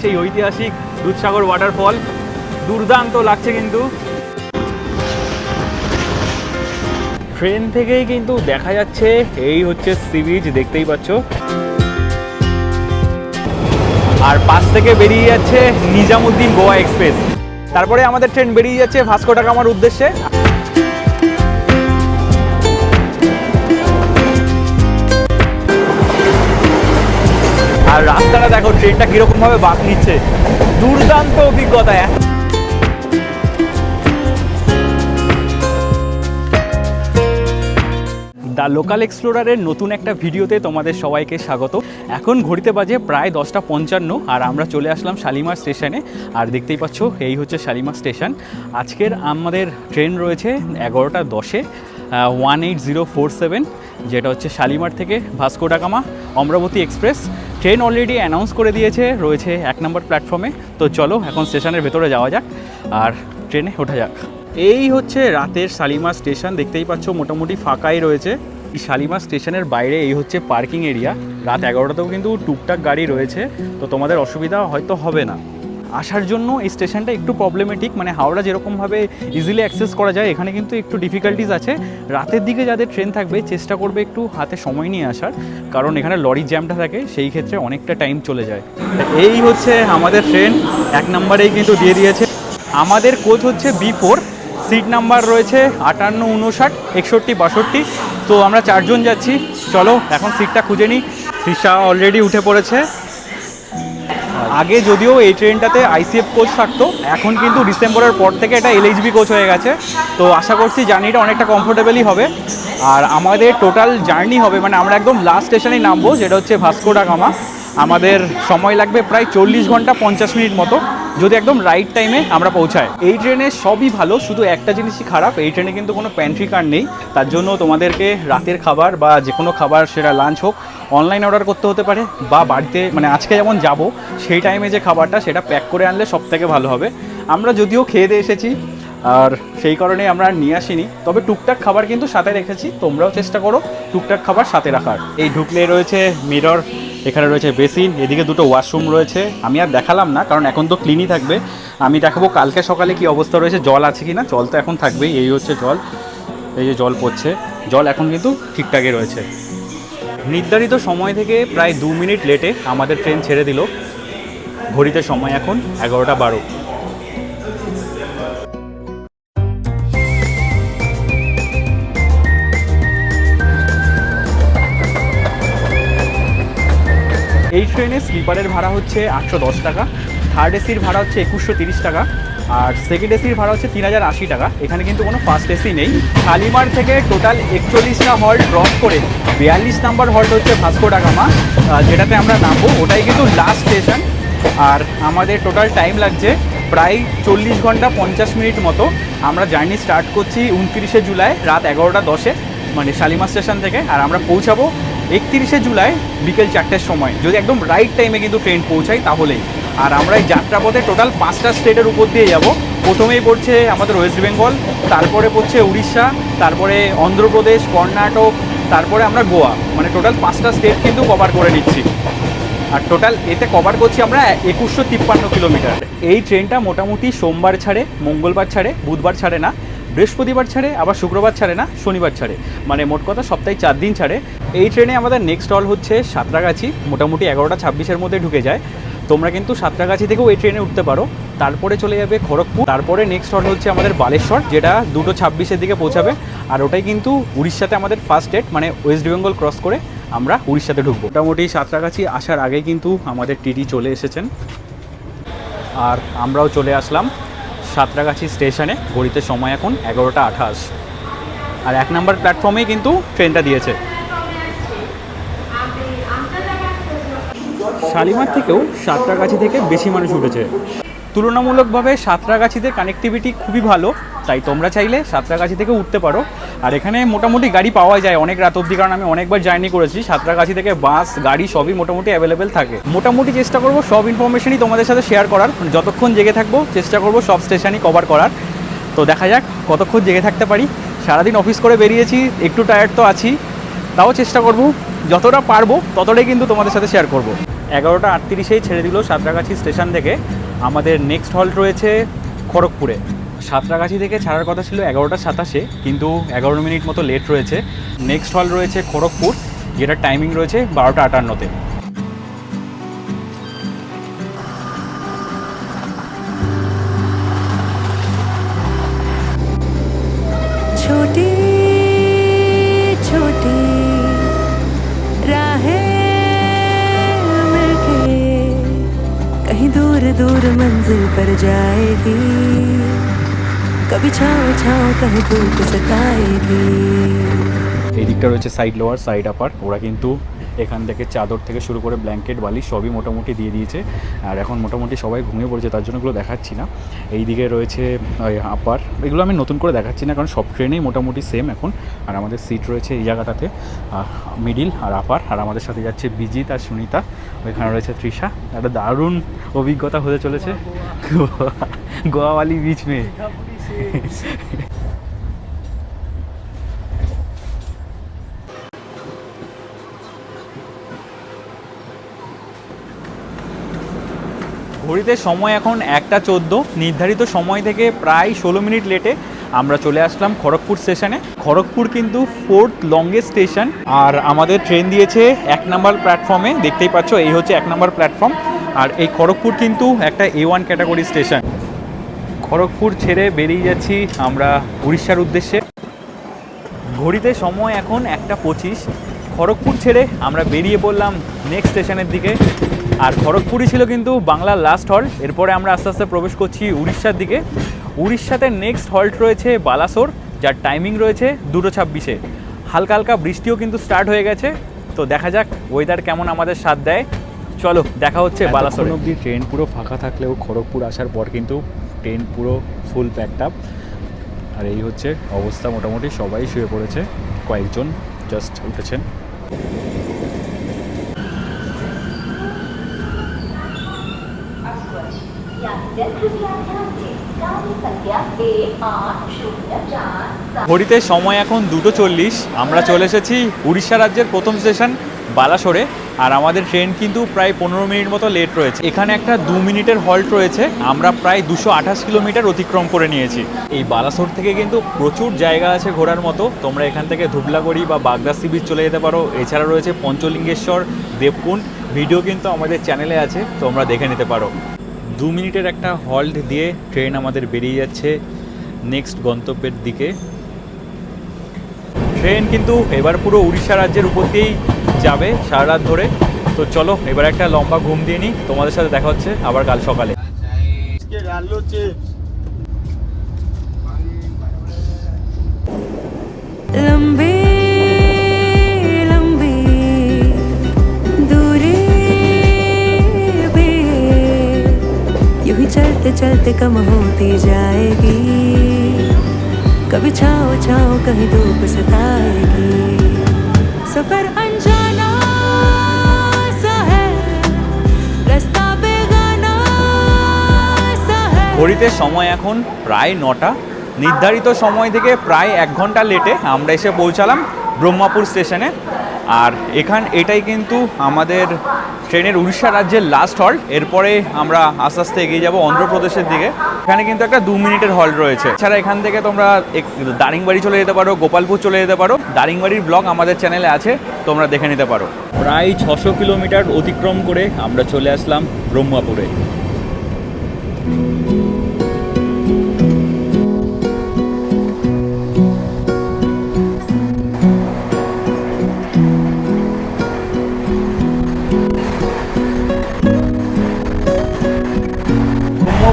সেই ঐতিহাসিক দুধসাগর ওয়াটারফল দুর্দান্ত লাগছে কিন্তু। ট্রেন থেকেই কিন্তু দেখা যাচ্ছে, এই হচ্ছে সি বিচ দেখতেই পাচ্ছ। আর পাশ থেকে বেরিয়ে যাচ্ছে নিজামুদ্দিন গোয়া এক্সপ্রেস। তারপরে আমাদের ট্রেন বেরিয়ে যাচ্ছে ভাস্কো টাকামার উদ্দেশ্যে। রাস্তাটা দেখো ট্রেনটা কীরকম ভাবে বাঁক নিচ্ছে। দুর্দান্ত অভিজ্ঞতা। দ্য লোকাল এক্সপ্লোরারের নতুন একটা ভিডিওতে তোমাদের সবাইকে স্বাগত। এখন ঘড়িতে বাজে প্রায় দশটা পঞ্চান্ন, আর আমরা চলে আসলাম শালিমার স্টেশনে। আর দেখতেই পাচ্ছ, এই হচ্ছে শালিমার স্টেশন। আজকের আমাদের ট্রেন রয়েছে এগারোটা দশে one eight zero four seven যেটা হচ্ছে শালিমার থেকে Vasco da Gama Amaravati express. Train already announce করে দিয়েছে, রয়েছে এক নম্বর প্ল্যাটফর্মে তো চলো, এখন স্টেশনের ভেতরে যাওয়া যাক, আর ট্রেনে ওঠা যাক। এই হচ্ছে রাতের শালিমার স্টেশন দেখতেই পাচ্ছ মোটামুটি ফাঁকাই রয়েছে। এই শালিমার স্টেশনের বাইরে এই হচ্ছে পার্কিং এরিয়া রাত এগারোটাতেও কিন্তু টুকটাক গাড়ি রয়েছে, তো তোমাদের অসুবিধা হয়তো হবে না। আসার জন্য এই স্টেশনটা একটু প্রবলেমেটিক মানে হাওড়া যেরকমভাবে ইজিলি অ্যাক্সেস করা যায়, এখানে কিন্তু একটু ডিফিকাল্টিস আছে। রাতের দিকে যাদের ট্রেন থাকবে, চেষ্টা করবে একটু হাতে সময় নিয়ে আসার, কারণ এখানে লরি জ্যামটা থাকে, সেই ক্ষেত্রে অনেকটা টাইম চলে যায়। এই হচ্ছে আমাদের ট্রেন এক নম্বরেই কিন্তু দিয়ে দিয়েছে। আমাদের কোচ হচ্ছে বি ফোর সিট নাম্বার রয়েছে আটান্ন, উনষাট, একষট্টি, বাষট্টি। তো আমরা চারজন যাচ্ছি, চলো এখন সিটটা খুঁজে নিই। তৃষা অলরেডি উঠে পড়েছে। আগে যদিও এই ট্রেনটাতে আইসিএফ কোচ থাকতো, এখন কিন্তু ডিসেম্বরের পর থেকে এটা এলএইচবি কোচ হয়ে গেছে। তো আশা করছি জার্নিটা অনেকটা কমফোর্টেবলই হবে। আর আমাদের টোটাল জার্নি হবে মানে আমরা একদম লাস্ট স্টেশনেই নামবো, যেটা হচ্ছে ভাস্কো ডাগামা আমাদের সময় লাগবে প্রায় চল্লিশ ঘণ্টা পঞ্চাশ মিনিট মতো, যদি একদম রাইট টাইমে আমরা পৌঁছাই। এই ট্রেনে সবই ভালো, শুধু একটা জিনিসই খারাপ, এই ট্রেনে কিন্তু কোনো প্যান্ট্রি কার্ড নেই। তার জন্য তোমাদেরকে রাতের খাবার বা যে কোনো খাবার, সেটা লাঞ্চ হোক অনলাইন অর্ডার করতে হতে পারে, বা বাড়িতে মানে আজকে যেমন যাব, সেই টাইমে যে খাবারটা, সেটা প্যাক করে আনলে সব থেকে ভালো হবে। আমরা যদিও খেয়ে দিয়ে এসেছি, আর সেই কারণে আমরা নিয়ে আসিনি, তবে টুকটাক খাবার কিন্তু সাথে রেখেছি, তোমরাও চেষ্টা করো টুকটাক খাবার সাথে রাখার। এই ঢুকলে রয়েছে মিরর এখানে রয়েছে বেসিন, এদিকে দুটো ওয়াশরুম রয়েছে। আমি আর দেখালাম না, কারণ এখন তো ক্লিনই থাকবে। আমি দেখাবো কালকে সকালে কি অবস্থা রয়েছে, জল আছে কি না জল তো এখন থাকবেই, এই হচ্ছে জল। এই যে জল পড়ছে। জল এখন কিন্তু ঠিকঠাকই রয়েছে। নির্ধারিত সময় থেকে প্রায় দু মিনিট লেটে আমাদের ট্রেন ছেড়ে দিল। ঘড়িতে সময় এখন এগারোটা বারো। ট্রেনে স্লিপারের ভাড়া হচ্ছে আটশো দশ টাকা থার্ড এসির ভাড়া হচ্ছে একুশশো তিরিশ টাকা, আর সেকেন্ড এসির ভাড়া হচ্ছে তিন হাজার আশি টাকা, এখানে কিন্তু কোনো ফার্স্ট এসি নেই। শালিমার থেকে টোটাল একচল্লিশটা হল্ট ড্রপ করে বিয়াল্লিশ নাম্বার হল্ট হচ্ছে ভাস্কো ডাগামা যেটাতে আমরা নামবো, ওটাই কিন্তু লাস্ট স্টেশন আর আমাদের টোটাল টাইম লাগছে প্রায় চল্লিশ ঘণ্টা পঞ্চাশ মিনিট মতো। আমরা জার্নি স্টার্ট করছি উনত্রিশে জুলাই, রাত এগারোটা দশে মানে শালিমার স্টেশন থেকে, আর আমরা পৌঁছাবো একত্রিশে জুলাই বিকেল চারটের সময়। যদি একদম রাইট টাইমে কিন্তু ট্রেন পৌঁছাই তাহলেই। আর আমরা এই যাত্রাপথে টোটাল পাঁচটা স্টেটের উপর দিয়ে যাব। প্রথমেই পড়ছে আমাদের ওয়েস্ট বেঙ্গল তারপরে পড়ছে উড়িষ্যা, তারপরে অন্ধ্রপ্রদেশ, কর্ণাটক, তারপরে আমরা গোয়া। মানে টোটাল পাঁচটা স্টেট কিন্তু কভার করে নিচ্ছি। আর টোটাল এতে কভার করছি আমরা একুশশো তিপ্পান্ন কিলোমিটার এই ট্রেনটা মোটামুটি সোমবার ছাড়ে, মঙ্গলবার ছাড়ে, বুধবার ছাড়ে না। বৃহস্পতিবার ছাড়ে, আবার শুক্রবার ছাড়ে না, শনিবার ছাড়ে। মানে মোট কথা সপ্তাহে চার দিন ছাড়ে। এই ট্রেনে আমাদের নেক্সট স্টল হচ্ছে সাঁতরাগাছি। মোটামুটি এগারোটা ছাব্বিশের মধ্যে ঢুকে যায়। তোমরা কিন্তু সাঁতরাগাছি থেকেও এই ট্রেনে উঠতে পারো। তারপরে চলে যাবে খড়গপুর। তারপরে নেক্সট স্টল হচ্ছে আমাদের বালেশ্বর, যেটা দুটো ছাব্বিশের দিকে পৌঁছাবে। আর ওটাই কিন্তু উড়িষ্যাতে আমাদের ফার্স্ট ডেট মানে ওয়েস্ট বেঙ্গল ক্রস করে আমরা উড়িষ্যাতে ঢুকবো। মোটামুটি সাঁতরাগাছি আসার আগে কিন্তু আমাদের টিটি চলে এসেছেন। আর আমরাও চলে আসলাম। সাঁতরাগাছি স্টেশনে ঘড়িতে সময় এখন এগারোটা আঠাশ। আর এক নম্বর প্ল্যাটফর্মেই কিন্তু ট্রেনটা দিয়েছে। শালিমার থেকেও সাঁতরাগাছি থেকে বেশি মানুষ উঠেছে। তুলনামূলকভাবে সাঁতরাগাছিদের কানেক্টিভিটি খুবই ভালো। তাই তোমরা চাইলে সাঁতরাগাছি থেকে উঠতে পারো। আর এখানে মোটামুটি গাড়ি পাওয়া যায় অনেক রাত অবধি, কারণ আমি অনেকবার জার্নি করেছি। সাঁতরাগাছি থেকে বাস, গাড়ি সবই মোটামুটি অ্যাভেলেবেল থাকে। মোটামুটি চেষ্টা করব সব ইনফরমেশনই তোমাদের সাথে শেয়ার করার। যতক্ষণ জেগে থাকব, চেষ্টা করব সব স্টেশনই কভার করার। তো দেখা যাক কতক্ষণ জেগে থাকতে পারি। সারাদিন অফিস করে বেরিয়েছি, একটু টায়ার্ড তো আছি। তাও চেষ্টা করব, যতটা পারব, ততটাই কিন্তু তোমাদের সাথে শেয়ার করব। এগারোটা আটত্রিশেই ছেড়ে দিল সাঁতরাগাছি স্টেশন থেকে। আমাদের নেক্সট হল্ট রয়েছে খড়গপুরে। সাঁতরাগাছি থেকে ছাড়ার কথা ছিল এগারোটা সাতাশে কিন্তু এগারো মিনিট মতো লেট রয়েছে নেক্সট হল রয়েছে খড়গপুর যেটা টাইমিং রয়েছে বারোটা আটান্নতে छोटी छोटी राहें मिलके कहीं दूर दूर मंजिल पर जाएगी कभी छाँव छाँव कहीं धूप सताएगी এই দিকটা রয়েছে সাইড লোয়ার সাইড আপার ওরা কিন্তু এখান থেকে চাদর থেকে শুরু করে ব্ল্যাঙ্কেট বালি সবই মোটামুটি দিয়ে দিয়েছে আর এখন মোটামুটি সবাই ঘুমিয়ে পড়েছে তার জন্য এগুলো দেখাচ্ছি না এই দিকে রয়েছে ওই আপার এগুলো আমি নতুন করে দেখাচ্ছি না কারণ সব ট্রেনেই মোটামুটি সেম এখন আর আমাদের সিট রয়েছে এই জায়গাটাতে মিডিল আর আপার আর আমাদের সাথে যাচ্ছে বিজিত আর সুনিতা ওইখানে রয়েছে তৃষা একটা দারুণ অভিজ্ঞতা হতে চলেছে গোয়াওয়ালি বিচ মে ঘড়িতে সময় এখন একটা চোদ্দ। নির্ধারিত সময় থেকে প্রায় ষোলো মিনিট লেটে আমরা চলে আসলাম খড়গপুর স্টেশনে। খড়গপুর কিন্তু ফোর্থ লংগেস্ট স্টেশন। আর আমাদের ট্রেন দিয়েছে এক নম্বর প্ল্যাটফর্মে। দেখতেই পাচ্ছ, এই হচ্ছে এক নম্বর প্ল্যাটফর্ম। আর এই খড়গপুর কিন্তু একটা A one category station. Kharagpur ছেড়ে বেরিয়ে যাচ্ছি আমরা উড়িষ্যার উদ্দেশ্যে। ঘড়িতে সময় এখন একটা পঁচিশ। খড়গপুর ছেড়ে আমরা বেরিয়ে পড়লাম নেক্সট স্টেশনের দিকে। আর খড়গপুরই ছিল কিন্তু বাংলার লাস্ট হল্ট এরপরে আমরা আস্তে আস্তে প্রবেশ করছি উড়িষ্যার দিকে। উড়িষ্যাতে নেক্সট হল্ট রয়েছে বালাসোর যার টাইমিং রয়েছে দুটো ছাব্বিশে। হালকা হালকা বৃষ্টিও কিন্তু স্টার্ট হয়ে গেছে। তো দেখা যাক ওয়েদার কেমন আমাদের সাথ দেয়। চলো দেখা হচ্ছে বালাসোর। অবধি ট্রেন পুরো ফাঁকা থাকলেও খড়গপুর আসার পর কিন্তু ট্রেন পুরো ফুল প্যাকড আপ। আর এই হচ্ছে অবস্থা মোটামুটি, সবাই শুয়ে পড়েছে, কয়েকজন জাস্ট উঠেছেন। ঘড়িতে সময় এখন দুটো চল্লিশ, আমরা চলে এসেছি উড়িষ্যা রাজ্যের প্রথম স্টেশন বালাসোরে। আর আমাদের ট্রেন কিন্তু প্রায় পনেরো মিনিট মতো লেট রয়েছে। এখানে একটা দু মিনিটের হল্ট রয়েছে। আমরা প্রায় দুশো আঠাশ কিলোমিটার অতিক্রম করে নিয়েছি। এই বালাসোর থেকে কিন্তু প্রচুর জায়গা আছে ঘোরার মতো। তোমরা এখান থেকে ধুবলাগড়ি বা বাগদা সি বিচ চলে যেতে পারো। এছাড়া রয়েছে পঞ্চলিঙ্গেশ্বর, দেবকুণ্ড। ভিডিও কিন্তু আমাদের চ্যানেলে আছে। তোমরা দেখে নিতে পারো। দু মিনিটের একটা হল্ট দিয়ে ট্রেন আমাদের বেরিয়ে যাচ্ছে নেক্সট গন্তব্যের দিকে। ট্রেন কিন্তু এবার পুরো উড়িষ্যা রাজ্যের উপর দিয়েই যাবে সারা রাত ধরে তো চলো এবার একটা লম্বা ঘুম দিয়ে নিই তোমাদের সাথে দেখা হচ্ছে আবার কাল সকালে Get আলু চিপস लंबी लंबी दूरी भी यूं ही चलते चलते कम होती जाएगी कभी छाओ छाओ कहीं धूप ঘড়িতে সময় এখন প্রায় নটা। নির্ধারিত সময় থেকে প্রায় এক ঘণ্টা লেটে আমরা এসে পৌঁছালাম ব্রহ্মাপুর স্টেশনে। আর এখান, এটাই কিন্তু আমাদের ট্রেনের উড়িষ্যা রাজ্যের লাস্ট হল্ট এরপরে আমরা আস্তে আস্তে এগিয়ে যাব অন্ধ্রপ্রদেশের দিকে। এখানে কিন্তু একটা দু মিনিটের হল্ট রয়েছে। এছাড়া এখান থেকে তোমরা দারিংবাড়ি চলে যেতে পারো, গোপালপুর চলে যেতে পারো। দারিংবাড়ির ব্লগ আমাদের চ্যানেলে আছে, তোমরা দেখে নিতে পারো। প্রায় ছশো কিলোমিটার অতিক্রম করে আমরা চলে আসলাম ব্রহ্মাপুরে।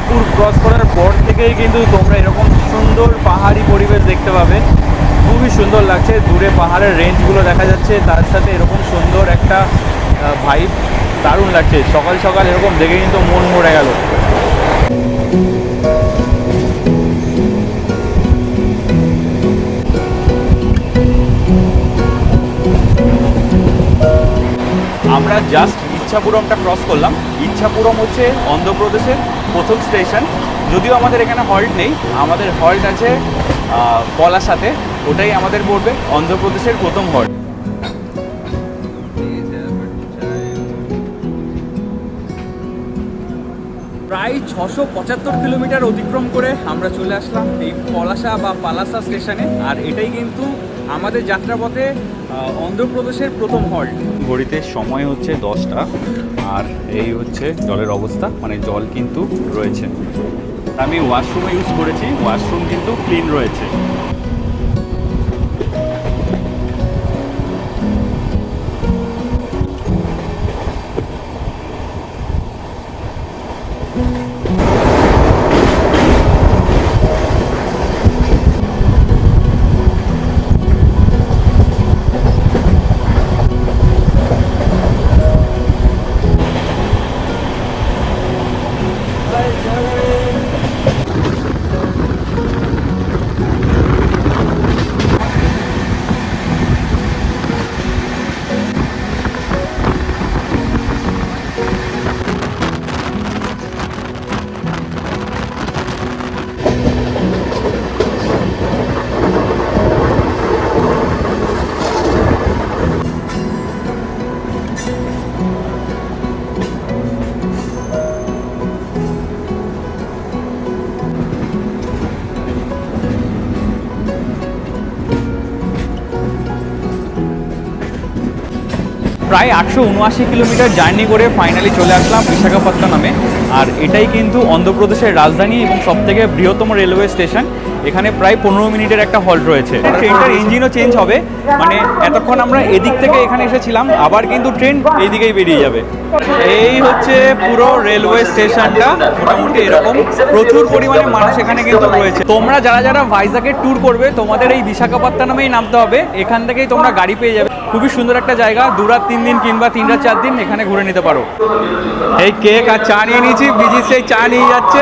ব্রহ্মপুর ক্রস করার পর থেকেই কিন্তু তোমরা এরকম সুন্দর পাহাড়ি পরিবেশ দেখতে পাবে। খুবই সুন্দর লাগছে। দূরে পাহাড়ের রেঞ্জগুলো দেখা যাচ্ছে। তার সাথে এরকম সুন্দর একটা ভাইব দারুণ লাগছে। সকাল সকাল এরকম দেখে কিন্তু মন মরে গেল। আমরা জাস্ট ইচ্ছাপুরমটা ক্রস করলাম। ইচ্ছাপুরম হচ্ছে অন্ধ্রপ্রদেশের প্রথম স্টেশন। যদিও আমাদের এখানে হল্ট নেই, আমাদের হল্ট আছে পলাশাতে ওটাই আমাদের পড়বে, অন্ধ্রপ্রদেশের প্রথম হল্ট প্রায় ছশো পঁচাত্তর কিলোমিটার অতিক্রম করে আমরা চলে আসলাম এই পলাশা বা পালাসা স্টেশনে। আর এটাই কিন্তু আমাদের যাত্রাপথে অন্ধ্রপ্রদেশের প্রথম হল্ট ঘড়িতে সময় হচ্ছে দশটা, আর এই হচ্ছে জলের অবস্থা মানে জল কিন্তু রয়েছে। আমি ওয়াশরুমে ইউজ করেছি ওয়াশরুম কিন্তু ক্লিন রয়েছে। প্রায় আটশো উনআশি কিলোমিটার জার্নি করে ফাইনালি চলে আসলাম বিশাখাপত্তনমে। আর এটাই কিন্তু অন্ধ্রপ্রদেশের রাজধানী এবং সবথেকে বৃহত্তম রেলওয়ে স্টেশন এখানে প্রায় পনেরো মিনিটের একটা হল্ট রয়েছে। ট্রেনটার ইঞ্জিনও চেঞ্জ হবে। মানে এতক্ষণ আমরা এদিক থেকে এখানে এসেছিলাম, আবার কিন্তু ট্রেন এইদিকেই বেরিয়ে যাবে। এই হচ্ছে পুরো রেলওয়ে স্টেশনটা মোটামুটি এরকম। প্রচুর পরিমাণে মানুষ এখানে কিন্তু রয়েছে। তোমরা যারা যারা ভাইজাকের ট্যুর করবে, তোমাদের এই বিশাখাপত্তনমেই নামতে হবে। এখান থেকেই তোমরা গাড়ি পেয়ে যাবে। খুবই সুন্দর একটা জায়গা। দু রাত, তিন দিন কিংবা তিন রাত, চার দিন এখানে ঘুরে নিতে পারো। এই কেক আর চা নিয়ে নিয়েছি। বিজি সেই চা নিয়ে যাচ্ছে।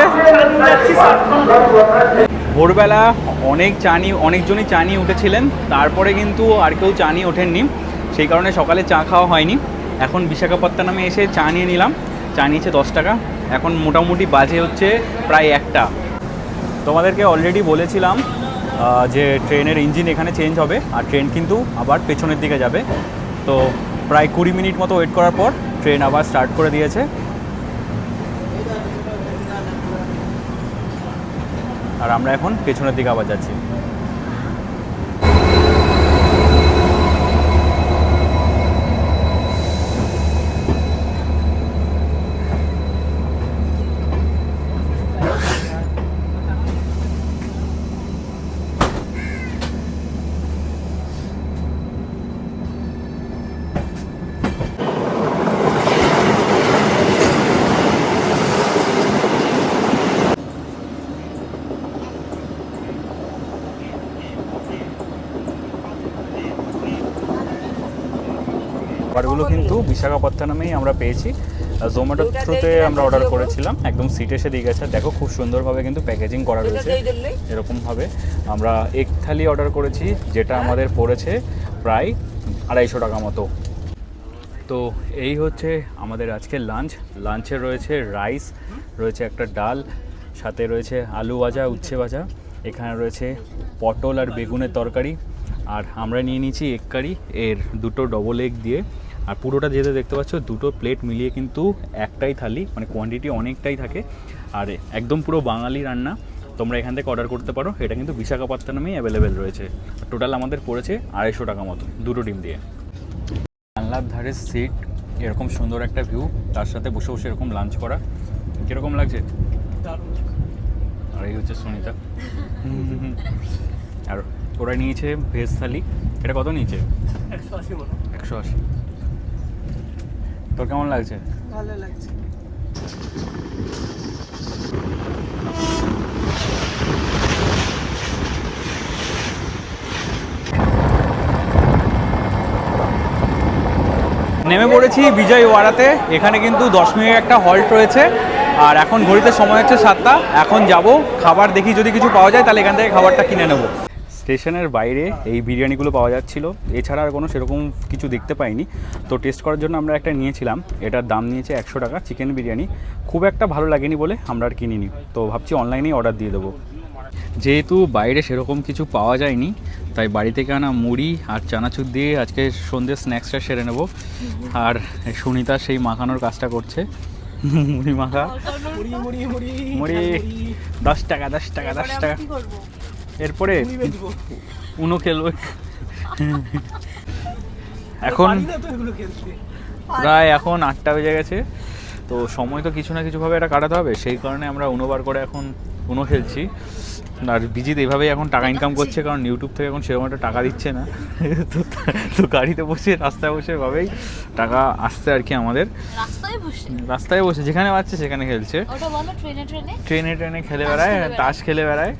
ভোরবেলা অনেক চা নিয়ে অনেকজনই চা নিয়ে উঠেছিলেন। তারপরে কিন্তু আর কেউ চা নিয়ে ওঠেননি। সেই কারণে সকালে চা খাওয়া হয়নি। এখন বিশাখাপত্তনমে এসে চা নিয়ে নিলাম। চা নিয়েছে দশ টাকা। এখন মোটামুটি বাজে হচ্ছে প্রায় একটা। তোমাদেরকে অলরেডি বলেছিলাম যে ট্রেনের ইঞ্জিন এখানে চেঞ্জ হবে। আর ট্রেন কিন্তু আবার পেছনের দিকে যাবে। তো প্রায় কুড়ি মিনিট মতো ওয়েট করার পর ট্রেন আবার স্টার্ট করে দিয়েছে। আর আমরা এখন পেছনের দিকে আবার যাচ্ছি। খাবারগুলো কিন্তু বিশাখাপত্তনমেই আমরা পেয়েছি। জোম্যাটোর থ্রুতে আমরা অর্ডার করেছিলাম। একদম সিট এসে দিয়ে গেছে। দেখো খুব সুন্দরভাবে কিন্তু প্যাকেজিং করা রয়েছে। এরকমভাবে আমরা এক থালি অর্ডার করেছি যেটা আমাদের পড়েছে প্রায় আড়াইশো টাকা মতো। তো এই হচ্ছে আমাদের আজকের লাঞ্চ লাঞ্চে রয়েছে রাইস রয়েছে একটা ডাল সাথে রয়েছে আলু ভাজা উচ্ছে ভাজা। এখানে রয়েছে পটল আর বেগুনের তরকারি। আর আমরা নিয়ে নিয়েছি এগ কারি এর দুটো ডবল এগ দিয়ে আর পুরোটা যেতে দেখতে পাচ্ছ দুটো প্লেট মিলিয়ে কিন্তু একটাই থালি মানে কোয়ান্টিটি অনেকটাই থাকে। আর একদম পুরো বাঙালি রান্না তোমরা এখান থেকে অর্ডার করতে পারো। এটা কিন্তু বিশাখাপত্তনমেই অ্যাভেলেবেল রয়েছে। টোটাল আমাদের পড়েছে আড়াইশো টাকা মতো দুটো ডিম দিয়ে। জানলার ধারে সিট এরকম সুন্দর একটা ভিউ তার সাথে বসে বসে এরকম লাঞ্চ করা। কীরকম লাগছে? আর এই হচ্ছে সুনিতা। আর ওরা নিয়েছে ভেজ থালি। এটা কত নিয়েছে? একশো আশি একশো আশি। তোর কেমন লাগছে? ভালো লাগছে। নেমে পড়েছি বিজয় বিজয়ওয়াড়াতে। এখানে কিন্তু দশ মিনিট একটা হল্ট রয়েছে। আর এখন ঘড়িতে সময় হচ্ছে সাতটা। এখন যাব। খাবার দেখি যদি কিছু পাওয়া যায় তাহলে এখান থেকে খাবারটা কিনে নেব। স্টেশনের বাইরে এই বিরিয়ানিগুলো পাওয়া যাচ্ছিল। এছাড়া আর কোনো সেরকম কিছু দেখতে পাইনি। তো টেস্ট করার জন্য আমরা একটা নিয়েছিলাম। এটার দাম নিয়েছে একশো টাকা চিকেন বিরিয়ানি। খুব একটা ভালো লাগেনি বলে আমরা আর কিনিনি। তো ভাবছি অনলাইনেই অর্ডার দিয়ে দেবো। যেহেতু বাইরে সেরকম কিছু পাওয়া যায়নি তাই বাড়ি থেকে আনা মুড়ি আর চানাচুর দিয়ে আজকে সন্ধ্যে স্ন্যাক্সটা সেরে নেব। আর সুনিতা সেই মাখানোর কাজটা করছে। মুড়ি মাখা। মুড়ি মুড়ি মুড়ি। মুড়ি। দশ টাকা দশ টাকা দশ টাকা। এরপরে উনো খেলব। এখন প্রায় এখন আটটা বেজে গেছে তো সময় তো কিছু না কিছুভাবে এটা কাটাতে হবে সেই কারণে আমরা উনো বার করে এখন উনো খেলছি। আর বিজিৎ এইভাবেই এখন টাকা ইনকাম করছে কারণ ইউটিউব থেকে এখন সেরকম একটা টাকা দিচ্ছে না। তো তো গাড়িতে বসে রাস্তায় বসে এভাবেই টাকা আসছে আর কি আমাদের। রাস্তায় বসে? যেখানে পাচ্ছে সেখানে খেলছে। ট্রেনে ট্রেনে? খেলে বেড়ায় তাস খেলে বেড়ায়।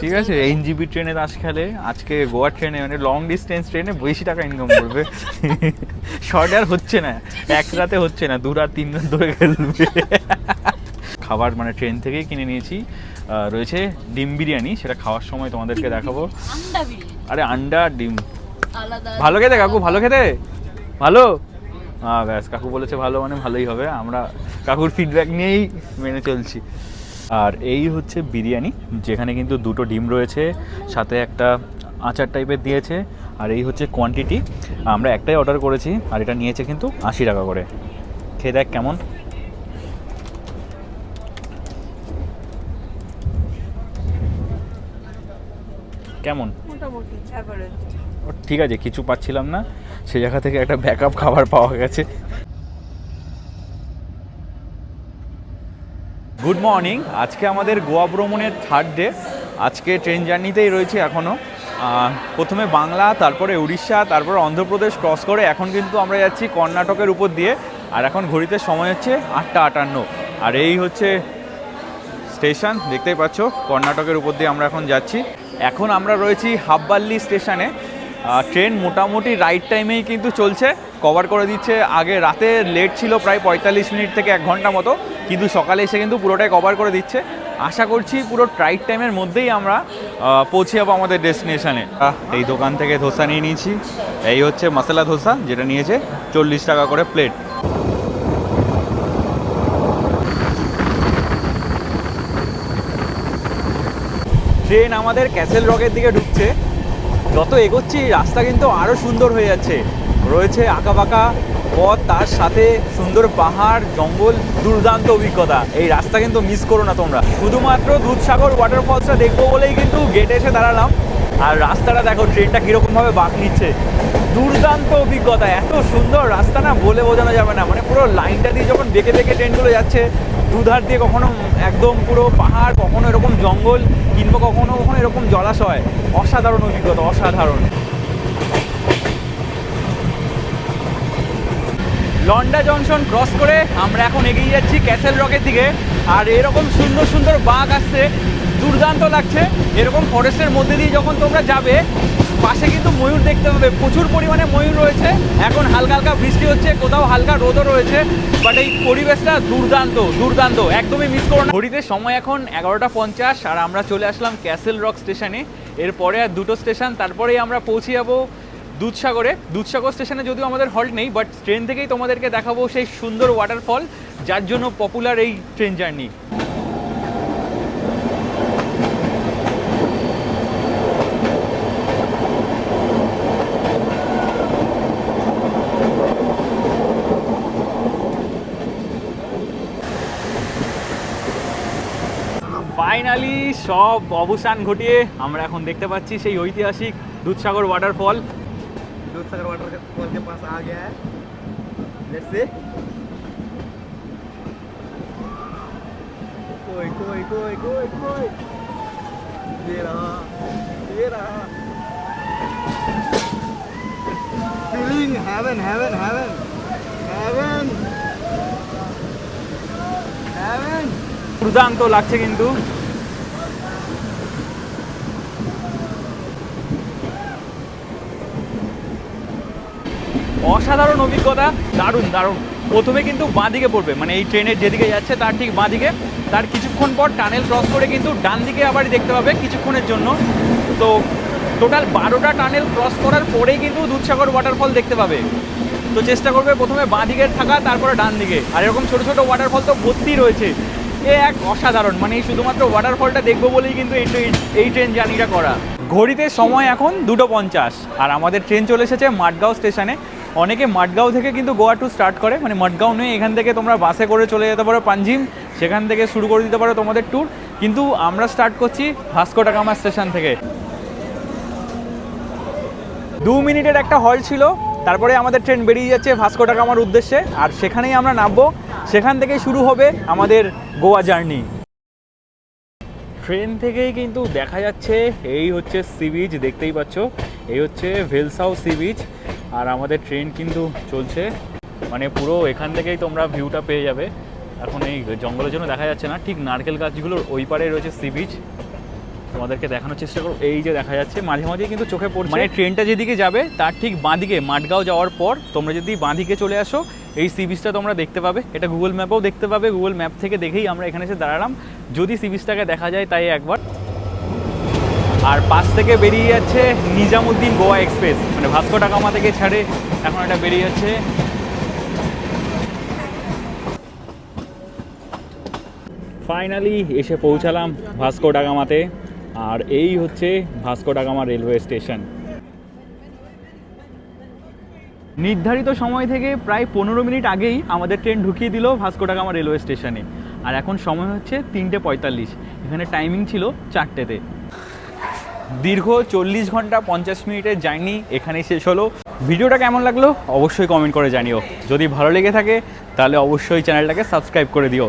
ঠিক আছে। এনজিবি ট্রেনে তাস খেলে আজকে গোয়া ট্রেনে মানে লং ডিস্টেন্স ট্রেনে বেশি টাকা ইনকাম করবে। শর্ট আর হচ্ছে না এক রাতে হচ্ছে না দু রাত তিন রাত ধরে খেলবে। খাবার মানে ট্রেন থেকেই কিনে নিয়েছি। রয়েছে ডিম বিরিয়ানি সেটা খাওয়ার সময় তোমাদেরকে দেখাবো। আরে আন্ডা ডিম। ভালো খেতে কাকু? ভালো খেতে? ভালো? হ্যাঁ ব্যাস কাকু বলেছে ভালো মানে ভালোই হবে। আমরা কাকুর ফিডব্যাক নিয়েই মেনে চলছি। আর এই হচ্ছে বিরিয়ানি যেখানে কিন্তু দুটো ডিম রয়েছে সাথে একটা আচার টাইপের দিয়েছে আর এই হচ্ছে কোয়ান্টিটি আমরা একটাই অর্ডার করেছি আর এটা নিয়েছে কিন্তু আশি টাকা করে। খেয়ে দেখ কেমন। কেমন? মোটামুটি ঠিক আছে কিছু পাচ্ছিলাম না। সেই জায়গা থেকে একটা ব্যাকআপ খাবার পাওয়া গেছে। গুড মর্নিং আজকে আমাদের গোয়া ভ্রমণের থার্ড ডে আজকে ট্রেন জার্নিতেই রয়েছে এখনও প্রথমে বাংলা তারপরে উড়িষ্যা তারপরে অন্ধ্রপ্রদেশ ক্রস করে এখন কিন্তু আমরা যাচ্ছি কর্ণাটকের উপর দিয়ে। আর এখন ঘড়িতে সময় হচ্ছে আটটা আটান্ন। আর এই হচ্ছে স্টেশন দেখতেই পাচ্ছ কর্ণাটকের উপর দিয়ে আমরা এখন যাচ্ছি। এখন আমরা রয়েছি হাববাল্লি স্টেশনে। ট্রেন মোটামুটি রাইট টাইমেই কিন্তু চলছে। কভার করে দিচ্ছে। আগে রাতে লেট ছিল প্রায় পঁয়তাল্লিশ মিনিট থেকে এক ঘণ্টা মতো। কিন্তু সকালে এসে কিন্তু পুরোটাই কভার করে দিচ্ছে। আশা করছি পুরো রাইট টাইমের মধ্যেই আমরা পৌঁছে যাব আমাদের ডেস্টিনেশনে এই দোকান থেকে ধোসা নিয়ে নিয়েছি। এই হচ্ছে মশলা ধোসা, যেটা নিয়েছে চল্লিশ টাকা করে প্লেট ট্রেন আমাদের ক্যাসেল রকের দিকে ঢুকছে। যত এগোচ্ছি, রাস্তা কিন্তু আরও সুন্দর হয়ে যাচ্ছে। রয়েছে আঁকাবাঁকা পথ, তার সাথে সুন্দর পাহাড়, জঙ্গল, দুর্দান্ত অভিজ্ঞতা। এই রাস্তা কিন্তু মিস করো না তোমরা। শুধুমাত্র দুধসাগর ওয়াটারফলসটা দেখব বলেই কিন্তু গেটে এসে দাঁড়ালাম। আর রাস্তাটা দেখো ট্রেনটা কীরকমভাবে বাঁক নিচ্ছে। দুর্দান্ত অভিজ্ঞতা, এত সুন্দর রাস্তা না বলে বোঝানো যাবে না। মানে পুরো লাইনটা দিয়ে যখন বেঁকে বেঁকে ট্রেনগুলো যাচ্ছে, দুধার দিয়ে কখনো একদম পুরো পাহাড়, কখনো এরকম জঙ্গল কিংবা কখনো কখনো এরকম জলাশয় অসাধারণ অভিজ্ঞতা, অসাধারণ। লন্ডা জংশন ক্রস করে আমরা এখন এগিয়ে যাচ্ছি ক্যাসেল রকের দিকে। আর এরকম সুন্দর সুন্দর বাঘ আসছে, দুর্দান্ত লাগছে। এরকম ফরেস্টের মধ্যে দিয়ে যখন তোমরা যাবে পাশে কিন্তু ময়ূর দেখতে পাবে। প্রচুর পরিমাণে ময়ূর রয়েছে। এখন হালকা হালকা বৃষ্টি হচ্ছে, কোথাও হালকা রোদও রয়েছে বাট এই পরিবেশটা দুর্দান্ত দুর্দান্ত। একদমই মিস করো না। ঘড়িতে সময় এখন এগারোটা পঞ্চাশ, আর আমরা চলে আসলাম ক্যাসেল রক স্টেশনে এরপরে আর দুটো স্টেশন তারপরেই আমরা পৌঁছে যাব দুধসাগরে। দুধসাগর স্টেশনে যদিও আমাদের হল্ট নেই বাট ট্রেন থেকেই তোমাদেরকে দেখাবো সেই সুন্দর ওয়াটারফল যার জন্য পপুলার এই ট্রেন জার্নি ফাইনালি সব অবসান ঘটিয়ে আমরা এখন দেখতে পাচ্ছি সেই ঐতিহাসিক দুধসাগর ওয়াটারফল दूध सागर वाटर फॉल के पास आ गया है लेट्स से कोई कोई कोई कोई कोई ये रहा ये रहा feeling heaven heaven heaven heaven heaven দুর্দান্ত লাগছে কিন্তু অসাধারণ অভিজ্ঞতা। দারুণ দারুণ। প্রথমে কিন্তু বাঁদিকে পড়বে। মানে এই ট্রেনের যেদিকে যাচ্ছে তার ঠিক বাঁদিকে। তার কিছুক্ষণ পর টানেল ক্রস করে কিন্তু ডান দিকে আবার দেখতে পাবে কিছুক্ষণের জন্য। তো টোটাল বারোটা টানেল ক্রস করার পরেই কিন্তু দুধসাগর ওয়াটারফল দেখতে পাবে। তো চেষ্টা করবে প্রথমে বাঁ দিকে থাকা, তারপরে ডান দিকে। আর এরকম ছোটো ছোট ওয়াটারফল তো ভর্তি রয়েছে। এ এক অসাধারণ। মানে শুধুমাত্র ওয়াটারফলটা দেখব বলেই কিন্তু এই ট্রেন এই ট্রেন জার্নিটা করা। ঘড়িতে সময় এখন দুটো পঞ্চাশ। আর আমাদের ট্রেন চলে এসেছে মাঠগাঁও স্টেশনে অনেকে মাডগাঁও থেকে কিন্তু গোয়া টু স্টার্ট করে। মানে মাডগাঁও নয়, এখান থেকে তোমরা বাসে করে চলে যেতে পারো পাঞ্জিম সেখান থেকে শুরু করে দিতে পারো তোমাদের ট্যুর কিন্তু আমরা স্টার্ট করছি ভাস্কো টাকামা স্টেশন থেকে। দু মিনিটের একটা হল ছিল, তারপরে আমাদের ট্রেন বেরিয়ে যাচ্ছে ভাস্কো টাকামার উদ্দেশ্যে। আর সেখানেই আমরা নামবো। সেখান থেকেই শুরু হবে আমাদের গোয়া জার্নি ট্রেন থেকেই কিন্তু দেখা যাচ্ছে, এই হচ্ছে সি বিচ, দেখতেই পাচ্ছ। এই হচ্ছে ভেলসাও সি বিচ, আর আমাদের ট্রেন কিন্তু চলছে। মানে পুরো এখান থেকেই তোমরা ভিউটা পেয়ে যাবে। এখন এই জঙ্গলের জন্য দেখা যাচ্ছে না, ঠিক নারকেল গাছগুলোর ওই পারে রয়েছে সি বিচ। তোমাদেরকে দেখানোর চেষ্টা করো এই যে দেখা যাচ্ছে, মাঝে মাঝে কিন্তু চোখে পড়ছে। মানে ট্রেনটা যেদিকে যাবে, তার ঠিক বাঁদিকে মাঠগাঁও যাওয়ার পর তোমরা যদি বাঁদিকে চলে আসো, এই সি বিচটা তোমরা দেখতে পাবে। এটা গুগল ম্যাপেও দেখতে পাবে। গুগল ম্যাপ থেকে দেখেই আমরা এখানে এসে দাঁড়ালাম। যদি সি বিচটাকে দেখা যায় তাই একবার। আর পাশ থেকে বেরিয়ে যাচ্ছে নিজামুদ্দিন গোয়া এক্সপ্রেস। মানে ভাস্কো টাকামা থেকে ছাড়ে এখন এটা বেরিয়ে যাচ্ছে। ফাইনালি এসে পৌঁছালাম ভাস্কো ডাগামাতে, আর এই হচ্ছে ভাস্কো ডাগামা রেলওয়ে স্টেশন নির্ধারিত সময় থেকে প্রায় পনেরো মিনিট আগেই আমাদের ট্রেন ঢুকিয়ে দিল ভাস্কো ডাগামা রেলওয়ে স্টেশনে আর এখন সময় হচ্ছে তিনটে পঁয়তাল্লিশ। এখানে টাইমিং ছিল চারটেতে। দীর্ঘ চল্লিশ ঘণ্টা পঞ্চাশ মিনিটের জার্নি এখানেই শেষ হলো। ভিডিওটা কেমন লাগল অবশ্যই কমেন্ট করে জানিও। যদি ভালো লেগে থাকে, তাহলে অবশ্যই চ্যানেলটাকে সাবস্ক্রাইব করে দিও।